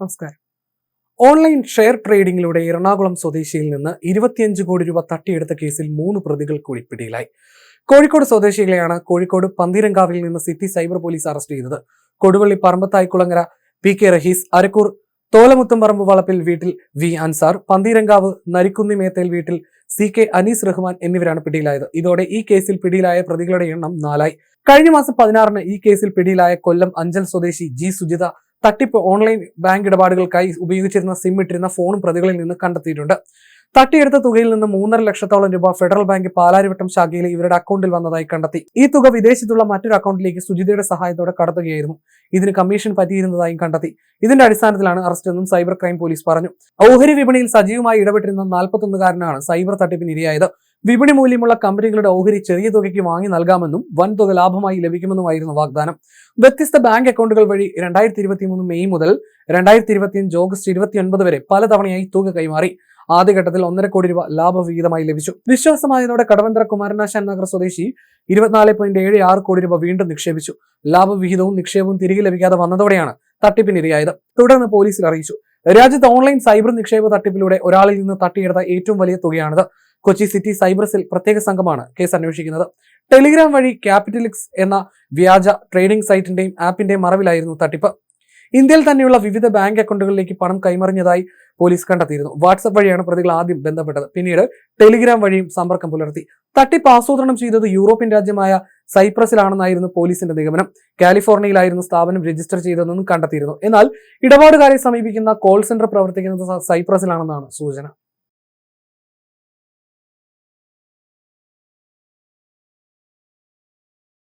നമസ്കാരം. Online share ട്രേഡിംഗിലൂടെ എറണാകുളം സ്വദേശിയിൽ നിന്ന് ഇരുപത്തിയഞ്ച് കോടി രൂപ തട്ടിയെടുത്ത കേസിൽ മൂന്ന് പ്രതികൾ കൂടി പിടിയിലായി കോഴിക്കോട് സ്വദേശികളെയാണ് കോഴിക്കോട് പന്തീരങ്കാവിൽ നിന്ന് സിറ്റി സൈബർ പോലീസ് അറസ്റ്റ് ചെയ്തത്. കൊടുവള്ളി പറമ്പത്തായിക്കുളങ്ങര പി കെ റഹീസ് അരക്കൂർ തോലമുത്തുംപറമ്പ് വളപ്പിൽ വീട്ടിൽ വി അൻസാർ പന്തീരങ്കാവ് നരിക്കുന്നി മേത്തേൽ വീട്ടിൽ സി കെ അനീസ് റഹ്മാൻ എന്നിവരാണ് പിടിയിലായത്. ഇതോടെ ഈ കേസിൽ പിടിയിലായ പ്രതികളുടെ എണ്ണം നാലായി. കഴിഞ്ഞ മാസം പതിനാറിന് ഈ കേസിൽ പിടിയിലായ കൊല്ലം അഞ്ചൽ സ്വദേശി ജി സുജിത തട്ടിപ്പ് ഓൺലൈൻ ബാങ്ക് ഇടപാടുകൾക്കായി ഉപയോഗിച്ചിരുന്ന സിം ഇട്ടിരുന്ന ഫോണും പ്രതികളിൽ നിന്ന് കണ്ടെത്തിയിട്ടുണ്ട്. തട്ടിയെടുത്ത തുകയിൽ നിന്ന് മൂന്നര ലക്ഷത്തോളം രൂപ ഫെഡറൽ ബാങ്ക് പാലാരിവട്ടം ശാഖയിലെ ഇവരുടെ അക്കൗണ്ടിൽ വന്നതായി കണ്ടെത്തി. ഈ തുക വിദേശത്തുള്ള മറ്റൊരു അക്കൗണ്ടിലേക്ക് സുജിതയുടെ സഹായത്തോടെ കടത്തുകയായിരുന്നു. ഇതിന് കമ്മീഷൻ പറ്റിയിരുന്നതായും കണ്ടെത്തി. ഇതിന്റെ അടിസ്ഥാനത്തിലാണ് അറസ്റ്റ് എന്നും സൈബർ ക്രൈം പോലീസ് പറഞ്ഞു. ഔഹരി വിപണിയിൽ സജീവമായി ഇടപെട്ടിരുന്ന നാൽപ്പത്തൊന്നുകാരനാണ് സൈബർ തട്ടിപ്പിന് ഇരയായത് വിപണി മൂല്യമുള്ള കമ്പനികളുടെ ഓഹരി ചെറിയ തുകയ്ക്ക് വാങ്ങി നൽകാമെന്നും വൻ തുക ലാഭമായി ലഭിക്കുമെന്നുമായിരുന്നു വാഗ്ദാനം. വ്യത്യസ്ത ബാങ്ക് അക്കൗണ്ടുകൾ വഴി രണ്ടായിരത്തി ഇരുപത്തി മൂന്ന് മെയ് മുതൽ രണ്ടായിരത്തി ഇരുപത്തിയഞ്ച് ഓഗസ്റ്റ് ഇരുപത്തിയൊൻപത് വരെ പലതവണയായി തുക കൈമാറി. ആദ്യഘട്ടത്തിൽ ഒന്നര കോടി രൂപ ലാഭവിഹിതമായി ലഭിച്ചു. വിശ്വാസമായതോടെ കടവന്ത്ര കുമാരനാശാൻ നഗർ സ്വദേശി ഇരുപത്തിനാല് പോയിന്റ് ഏഴ് ആറ് കോടി രൂപ വീണ്ടും നിക്ഷേപിച്ചു. ലാഭവിഹിതവും നിക്ഷേപവും തിരികെ ലഭിക്കാതെ വന്നതോടെയാണ് തട്ടിപ്പിനിരയായത്. തുടർന്ന് പോലീസിൽ അറിയിച്ചു. രാജ്യത്ത് ഓൺലൈൻ സൈബർ നിക്ഷേപ തട്ടിപ്പിലൂടെ ഒരാളിൽ നിന്ന് തട്ടിയെടുത്ത ഏറ്റവും വലിയ തുകയാണിത്. കൊച്ചി സിറ്റി സൈബർ സെൽ പ്രത്യേക സംഘമാണ് കേസ് അന്വേഷിക്കുന്നത്. ടെലിഗ്രാം വഴി ക്യാപിറ്റലിക്സ് എന്ന വ്യാജ ട്രേഡിംഗ് സൈറ്റിന്റെയും ആപ്പിന്റെയും മറവിലായിരുന്നു തട്ടിപ്പ്. ഇന്ത്യയിൽ തന്നെയുള്ള വിവിധ ബാങ്ക് അക്കൗണ്ടുകളിലേക്ക് പണം കൈമറിഞ്ഞതായി പോലീസ് കണ്ടെത്തിയിരുന്നു. വാട്സപ്പ് വഴിയാണ് പ്രതികൾ ആദ്യം ബന്ധപ്പെട്ടത്. പിന്നീട് ടെലിഗ്രാം വഴിയും സമ്പർക്കം പുലർത്തി. തട്ടിപ്പ് ആസൂത്രണം ചെയ്തത് യൂറോപ്യൻ രാജ്യമായ സൈപ്രസിലാണെന്നായിരുന്നു പോലീസിന്റെ നിഗമനം. കാലിഫോർണിയയിലായിരുന്നു സ്ഥാപനം രജിസ്റ്റർ ചെയ്തതെന്നും കണ്ടെത്തിയിരുന്നു. എന്നാൽ ഇടപാടുകാരെ സമീപിക്കുന്ന കോൾ സെന്റർ പ്രവർത്തിക്കുന്നത് സൈപ്രസിലാണെന്നാണ് സൂചന.